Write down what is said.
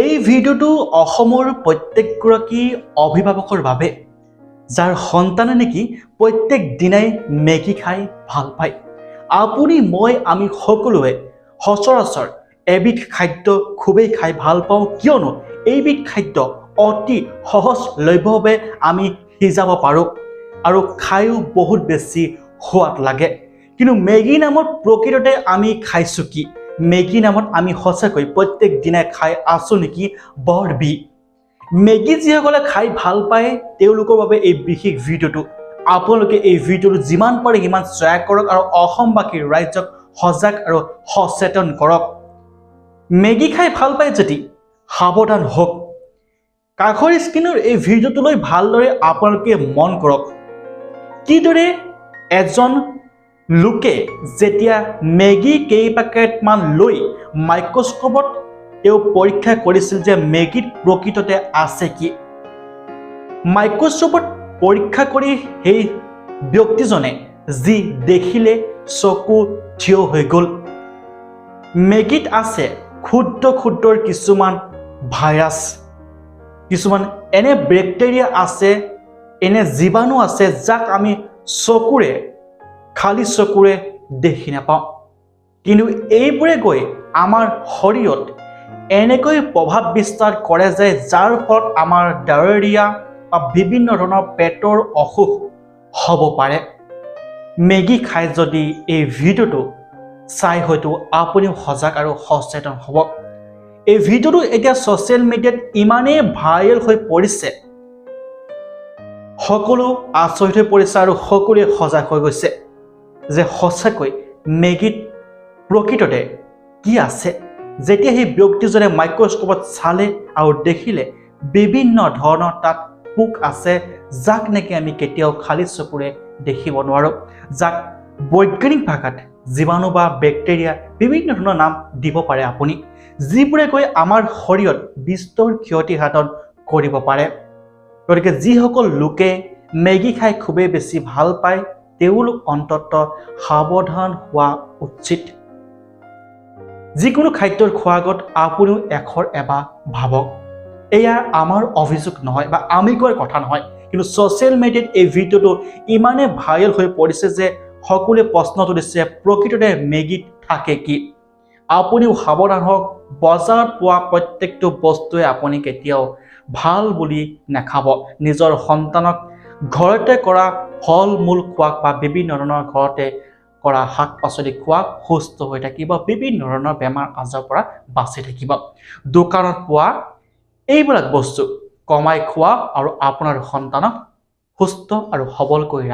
এই ভিডিঅ'টো অসমৰ প্ৰত্যেকগৰাকী অভিভাৱকৰ বাবে, যাৰ সন্তানে নেকি প্ৰত্যেক দিনাই মেগী খাই ভালো পায়। আপুনি, মই, আমি সকলোৱে সচৰাচৰ এবিধ খাদ্য খুবেই খাই ভালো পাওঁ কিয়নো এইবিধ খাদ্য অতি সহজলভ্যভাৱে আমি সিজাব পাৰোঁ আৰু খায়ো বহুত বেছি সোৱাদ লাগে। কিন্তু মেগী নামত প্ৰকৃততে আমি খাইছোঁ কি? মেগী নামত আমি সঁচাকৈ প্ৰত্যেক দিনাই খাই আছোঁ নেকি বৰ বি। মেগী যিসকলে খাই ভালো পায়, তেওঁলোকৰ বাবে এই বিশেষ ভিডিঅ'টো। আপোনালোকে এই ভিডিঅ'টো যিমান পাৰে সিমান শ্বেয়াৰ কৰক আৰু অসমবাসী ৰাইজক সজাগ আৰু সচেতন কৰক। মেগী খাই ভালো পায় যদি সাৱধান হওক। কাষৰ স্ক্ৰীণৰ এই ভিডিঅ'টোলৈ ভালদৰে আপোনালোকে মন কৰক। কিদৰে এজন লোকে যেতিয়া মেগী কেইপেকেটমান লৈ মাইক্ৰস্কোপত তেওঁ পৰীক্ষা কৰিছিল যে মেগীত প্ৰকৃততে আছে কি। মাইক্ৰস্কোপত পৰীক্ষা কৰি সেই ব্যক্তিজনে যি দেখিলে চকু থিয় হৈ গ'ল। মেগীত আছে ক্ষুদ্ৰ ক্ষুদ্ৰ কিছুমান ভাইৰাছ। কিছুমান এনে বেক্টেৰিয়া আছে, এনে জীৱাণু আছে, যাক আমি চকুৰে খালী চকুৰে দেখি নাপাওঁ। কিন্তু এইবোৰে গৈ আমাৰ শৰীৰত এনেকৈ প্ৰভাৱ বিস্তাৰ কৰে যে যাৰ ফলত আমাৰ ডায়েৰিয়া বা বিভিন্ন ধৰণৰ পেটৰ অসুখ হ'ব পাৰে। মেগী খাই যদি এই ভিডিঅ'টো চাই হয়তো আপুনিও সজাগ আৰু সচেতন হ'ব। এই ভিডিঅ'টো এতিয়া ছ'চিয়েল মিডিয়াত ইমানেই ভাইৰেল হৈ পৰিছে। সকলো আচৰিত হৈ পৰিছে আৰু সকলোৱে সজাগ হৈ গৈছে। যে সঁচাকৈ মেগীত প্ৰকৃততে কি আছে? যেতিয়া সেই ব্যক্তিজনে মাইক্ৰস্কোপত চালে আৰু দেখিলে বিভিন্ন ধৰণৰ তাত পোক আছে, যাক নেকি আমি কেতিয়াও খালী চকুৰে দেখিব নোৱাৰোঁ। যাক বৈজ্ঞানিক ভাষাত জীৱাণু বা বেক্টেৰিয়া বিভিন্ন ধৰণৰ নাম দিব পাৰে আপুনি, যিবোৰে গৈ আমাৰ শৰীৰত বিস্তৰ ক্ষতি সাধন কৰিব পাৰে। গতিকে যিসকল লোকে মেগী খাই খুবেই বেছি ভালো পায় তেওঁলোক অন্তত সাৱধান হোৱা উচিত। যিকোনো খাদ্যৰ খোৱাৰ আগত আপুনিও এশৰ এবাৰ ভাবক। এয়া আমাৰ অভিযোগ নহয় বা আমি কোৱাৰ কথা নহয়, কিন্তু ছ'চিয়েল মিডিয়াত এই ভিডিঅ'টো ইমানেই ভাইৰেল হৈ পৰিছে যে সকলোৱে প্ৰশ্ন তুলিছে, প্ৰকৃততে মেগীত থাকে কি? আপুনিও সাৱধান হওক, বজাৰত পোৱা প্ৰত্যেকটো বস্তুৱে আপুনি কেতিয়াও ভালো বুলি নাখাব। নিজৰ সন্তানক ঘৰতে কৰা ফল মূল খোৱাক বা বিভিন্ন ধৰণৰ ঘৰতে কৰা শাক পাচলি খোৱাক সুস্থ হৈ থাকিব বিভিন্ন ধৰণৰ বেমাৰ আজাৰৰ পৰা বাচি থাকিব। দোকানত পোৱা এইবিলাক বস্তু কমাই খোৱা আৰু আপোনাৰ সন্তানক সুস্থ আৰু সবল কৰি